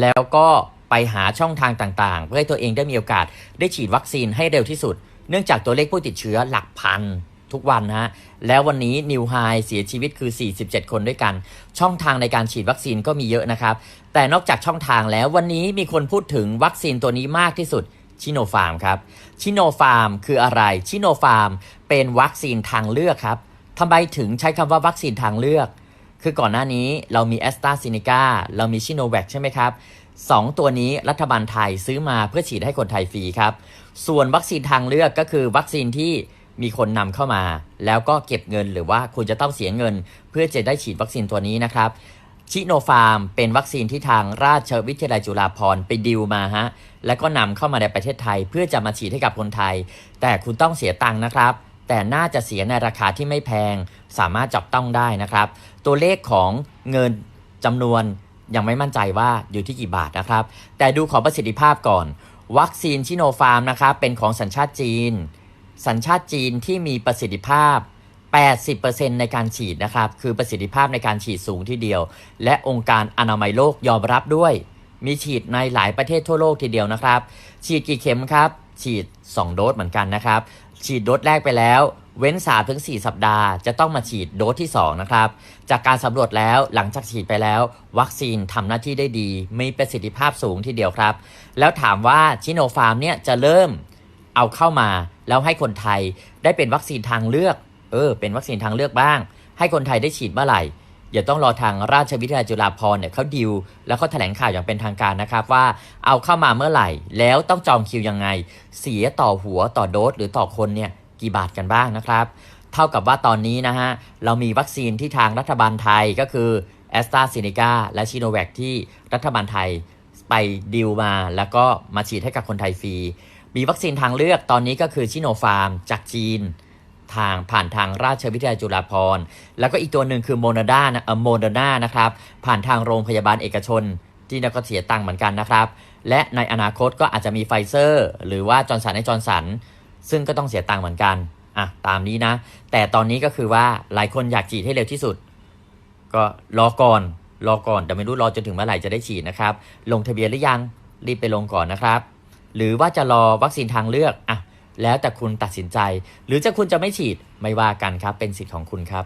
แล้วก็ไปหาช่องทางต่างๆ เพื่อให้ตัวเองได้มีโอกาสได้ฉีดวัคซีนให้เร็วที่สุด เนื่องจากตัวเลขผู้ติดเชื้อหลักพันทุกวันนะฮะ แล้ววันนี้นิวไฮเสียชีวิตคือ 47 คนด้วยกัน ช่องทางในการฉีดวัคซีนก็มีเยอะนะครับ แต่นอกจากช่องทางแล้ววันนี้มีคนพูดถึงวัคซีนตัวนี้มากที่สุดชิโนฟาร์มครับ ชิโนฟาร์มคืออะไร ชิโนฟาร์มเป็นวัคซีนทางเลือกครับทำไมถึงใช้คำว่าวัคซีนทางเลือก คือก่อนหน้านี้เรามีแอสตราซิเนกาเรามีชิโนแวคใช่ไหมครับสองตัวนี้รัฐบาลไทยซื้อมาเพื่อฉีดให้คนไทยฟรีครับ ส่วนวัคซีนทางเลือกก็คือวัคซีนที่มีคนนำเข้ามา แล้วก็เก็บเงินหรือว่าคุณจะต้องเสียเงิน เพื่อจะได้ฉีดวัคซีนตัวนี้นะครับชิโนฟาร์มเป็นวัคซีนที่ทางราชวิทยาลัยจุฬาภรณ์ไปดิวมาฮะ แล้วก็นำเข้ามาในประเทศไทย เพื่อจะมาฉีดให้กับคนไทย แต่คุณต้องเสียตังค์นะครับ แต่น่าจะเสียในราคาที่ไม่แพง สามารถจับต้องได้นะครับ ตัวเลขของเงินจำนวนยังไม่มั่นใจว่าอยู่ที่กี่บาทนะครับ แต่ดูของประสิทธิภาพก่อน วัคซีนชิโนฟาร์มนะครับเป็นของสัญชาติจีน สัญชาติจีนที่มีประสิทธิภาพ 80%ในการฉีดนะครับ คือประสิทธิภาพในการฉีดสูงทีเดียว และองค์การอนามัยโลกยอมรับด้วย มีฉีดในหลายประเทศทั่วโลกทีเดียวนะครับ ฉีดกี่เข็มครับ ฉีด 2 โดสเหมือนกันนะครับ ฉีดโดสแรกไปแล้ว เว้น 3-4 สัปดาห์ จะต้องมาฉีดโดสที่ 2 นะครับ จากการสำรวจแล้วหลังจากฉีดไปแล้ว วัคซีนทำหน้าที่ได้ดี มีประสิทธิภาพสูงทีเดียวครับ แล้วถามว่าชิโนฟาร์มเนี่ยจะเริ่มเอาเข้ามา แล้วให้คนไทยได้เป็นวัคซีนทางเลือก เออ เป็นวัคซีนทางเลือกบ้าง ให้คนไทยได้ฉีดเมื่อไหร่ อย่าต้องรอทางราชวิทยาลัยจุฬาภรณ์เนี่ยเขาดิว แล้วเขาแถลงข่าวอย่างเป็นทางการนะครับว่าเอาเข้ามาเมื่อไหร่ แล้วต้องจองคิวยังไง เสียต่อหัวต่อโดสหรือต่อคนเนี่ยกี่บาทกันบ้างนะครับเท่ากับว่าตอนนี้นะฮะเรามีวัคซีนที่ทางรัฐบาลไทยก็คือแอสตราเซเนกาและชิโนแวคที่รัฐบาลไทยไปดิวมา แล้วก็มาฉีดให้กับคนไทยฟรี มีวัคซีนทางเลือกตอนนี้ก็คือชิโนฟาร์มจากจีน ทางผ่านทางราชวิทยาลัยจุฬาภรณ์ แล้วก็อีกตัวหนึ่งคือโมนานะเอ่อโมเดอร์นานะครับ ผ่านทางโรงพยาบาลเอกชน ที่เราก็เสียตังค์เหมือนกันนะครับ และในอนาคตก็อาจจะมีไฟเซอร์ หรือว่าจอร์นสันในจอร์นสัน ซึ่งก็ต้องเสียตังค์เหมือนกันอะตามนี้นะ แต่ตอนนี้ก็คือว่าหลายคนอยากฉีดให้เร็วที่สุด ก็รอก่อนรอก่อน แต่ไม่รู้รอจนถึงเมื่อไหร่จะได้ฉีดนะครับ ลงทะเบียนหรือยังรีบไปลงก่อนนะครับ หรือว่าจะรอวัคซีนทางเลือกอะ แล้วแต่คุณตัดสินใจ หรือจะคุณจะไม่ฉีดไม่ว่ากันครับเป็นสิทธิ์ของคุณครับ